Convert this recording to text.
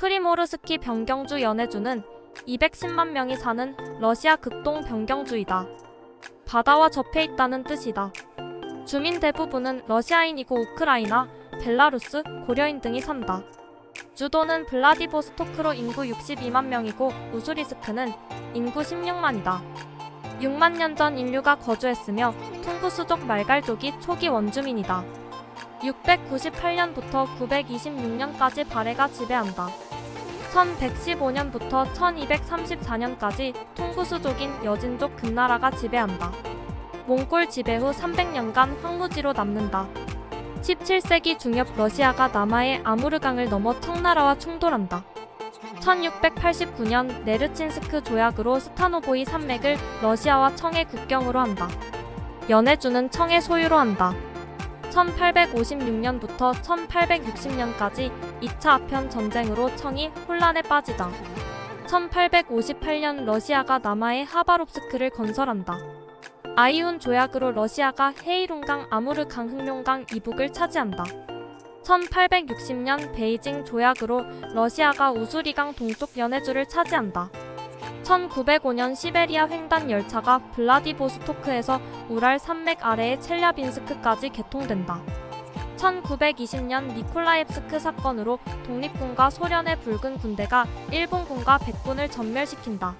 프리모르스키 변경주 연해주는 210만 명이 사는 러시아 극동 변경주이다. 바다와 접해 있다는 뜻이다. 주민 대부분은 러시아인이고 우크라이나, 벨라루스, 고려인 등이 산다. 주도는 블라디보스토크로 인구 62만 명이고 우수리스크는 인구 16만이다. 6만 년 전 인류가 거주했으며 퉁구수족 말갈족이 초기 원주민이다. 698년부터 926년까지 발해가 지배한다. 1115년부터 1234년까지 퉁구수족인 여진족 금나라가 지배한다. 몽골 지배 후 300년간 황무지로 남는다. 17세기 중엽 러시아가 남하의 아무르강을 넘어 청나라와 충돌한다. 1689년 네르친스크 조약으로 스타노보이 산맥을 러시아와 청의 국경으로 한다. 연해주는 청의 소유로 한다. 1856년부터 1860년까지 2차 아편 전쟁으로 청이 혼란에 빠지다. 1858년 러시아가 남하의 하바롭스크를 건설한다. 아이운 조약으로 러시아가 헤이룬강 아무르강 흑룡강 이북을 차지한다. 1860년 베이징 조약으로 러시아가 우수리강 동쪽 연해주를 차지한다. 1905년 시베리아 횡단 열차가 블라디보스토크에서 우랄 산맥 아래의 첼랴빈스크까지 개통된다. 1920년 니콜라옙스크 사건으로 독립군과 소련의 붉은 군대가 일본군과 백군을 전멸시킨다.